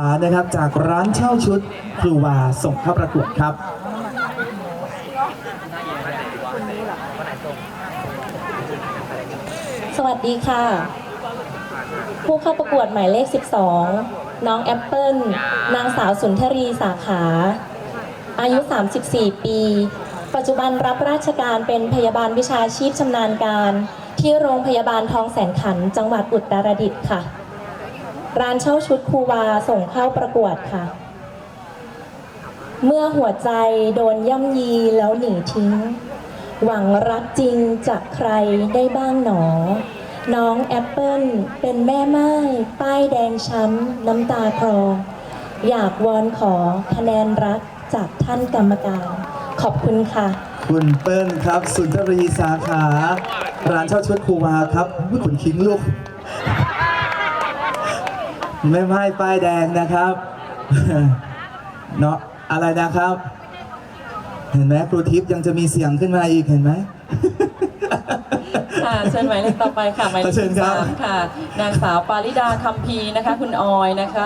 านะครับจากร้านเช่าชุดครูวาส่งเข้าประกวดครับสวัสดีค่ะ ผู้เข้าประกวดหมายเลข 12 น้องแอปเปิลนางสาวสุนทรีสาขา อายุ 34 ปี ปัจจุบันรับราชการเป็นพยาบาลวิชาชีพชำนาญการ ที่โรงพยาบาลทองแสนขัน จังหวัดอุตรดิตถ์ค่ะ ร้านเช่าชุดครูวาส่งเข้าประกวดค่ะ เมื่อหัวใจโดนย่ำยีแล้วหนีทิ้ง หวังรักจริงจากใครได้บ้างหนอ น้องแอปเปิลเป็นแม่ไม้ป้ายแดงช้ำน้ำตาคลออยากวอนขอคะแนนรักจากท่านกรรมการ ขอบคุณค่ะ คุณเปิ้ลครับ สุนทรีสาขา ร้านเช่าชุดครูวาครับอุ๊ยขนคิงลูก แม่ไม้ป้ายแดงนะครับเนาะอะไรนะครับ เห็นไหมครูทิพย์ยังจะมีเสียงขึ้นมาอีกเห็นไหมค่ะเชิญหมายเลขต่อไปค่ะหมายเลขเชิญครับสามค่ะ นางสาวปาริดาคัมพีร์นะคะ คุณออยนะคะ